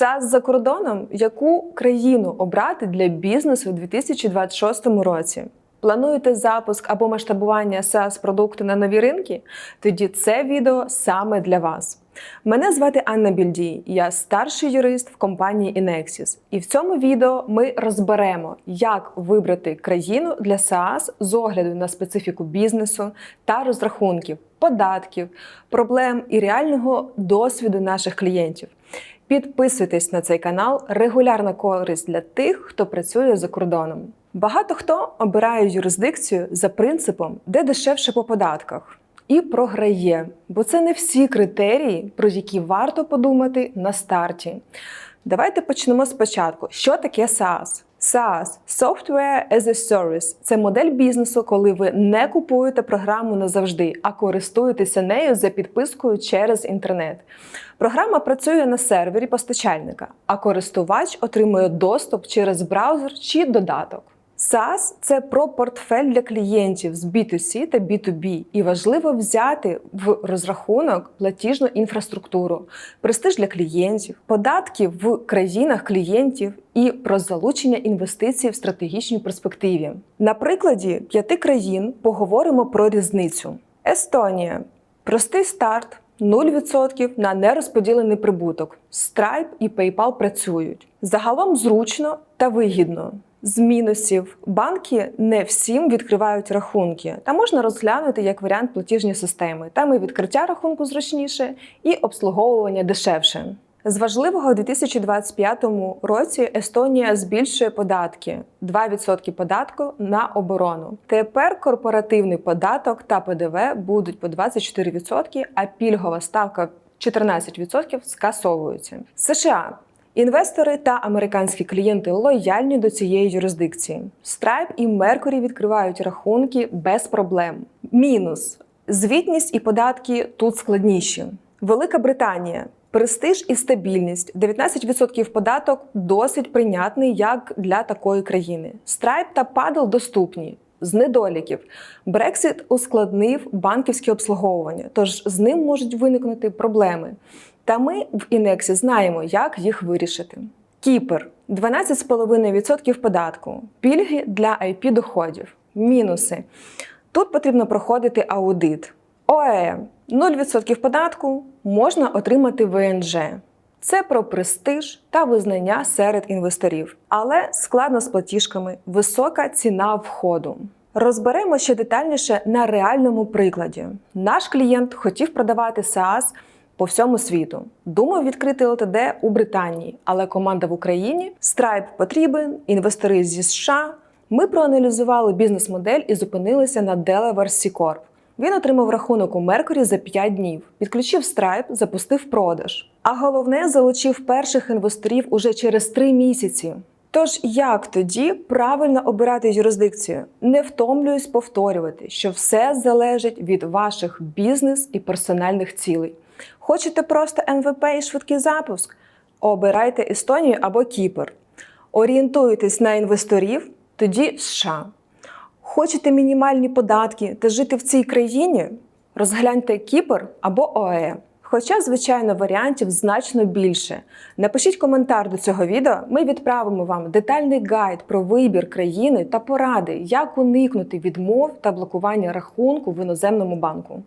САС за кордоном, яку країну обрати для бізнесу у 2026 році? Плануєте запуск або масштабування SaaS продукту на нові ринки? Тоді це відео саме для вас. Мене звати Анна Більдій, я старший юрист в компанії Inexis. І в цьому відео ми розберемо, як вибрати країну для SaaS з огляду на специфіку бізнесу та розрахунків, податків, проблем і реального досвіду наших клієнтів. Підписуйтесь на цей канал, регулярна користь для тих, хто працює за кордоном. Багато хто обирає юрисдикцію за принципом, де дешевше по податках, і програє, бо це не всі критерії, про які варто подумати на старті. Давайте почнемо спочатку. Що таке SaaS? SaaS – Software as a Service – це модель бізнесу, коли ви не купуєте програму назавжди, а користуєтеся нею за підпискою через інтернет. Програма працює на сервері постачальника, а користувач отримує доступ через браузер чи додаток. SaaS – це про портфель для клієнтів з B2C та B2B, і важливо взяти в розрахунок платіжну інфраструктуру, престиж для клієнтів, податки в країнах клієнтів і про залучення інвестицій в стратегічній перспективі. На прикладі п'яти країн поговоримо про різницю. Естонія простий старт. 0% на нерозподілений прибуток. Stripe і PayPal працюють. Загалом зручно та вигідно. З мінусів банки не всім відкривають рахунки, та можна розглянути як варіант платіжні системи. Там і відкриття рахунку зручніше, і обслуговування дешевше. З важливого у 2025 році Естонія збільшує податки 2% податку на оборону. Тепер корпоративний податок та ПДВ будуть по 24%, а пільгова ставка 14% скасовуються. США Інвестори та американські клієнти лояльні до цієї юрисдикції. Stripe і Mercury відкривають рахунки без проблем. Мінус звітність і податки тут складніші. Велика Британія. Престиж і стабільність 19% податок досить прийнятний як для такої країни. Stripe та Paddle доступні. З недоліків Брексит ускладнив банківське обслуговування, тож з ним можуть виникнути проблеми. Та ми в Інексі знаємо, як їх вирішити. Кіпр 12,5% податку, пільги для IP доходів, мінуси. Тут потрібно проходити аудит. ОЕ 0% податку можна отримати ВНЖ. Це про престиж та визнання серед інвесторів, але складно з платіжками, висока ціна входу. Розберемо ще детальніше на реальному прикладі. Наш клієнт хотів продавати SaaS по всьому світу. Думав відкрити ЛТД у Британії, але команда в Україні Stripe потрібен, інвестори зі США. Ми проаналізували бізнес-модель і зупинилися на Delaware C Corp. Він отримав рахунок у Mercury за 5 днів, підключив Stripe, запустив продаж. А головне, залучив перших інвесторів уже через 3 місяці. Тож як тоді правильно обирати юрисдикцію? Не втомлююсь повторювати, що все залежить від ваших бізнес і персональних цілей. Хочете просто МВП і швидкий запуск? Обирайте Естонію або Кіпр. Орієнтуєтесь на інвесторів, тоді США. Хочете мінімальні податки та жити в цій країні? Розгляньте Кіпр або ОЕ. Хоча, звичайно, варіантів значно більше. Напишіть коментар до цього відео, ми відправимо вам детальний гайд про вибір країни та поради, як уникнути відмов та блокування рахунку в іноземному банку.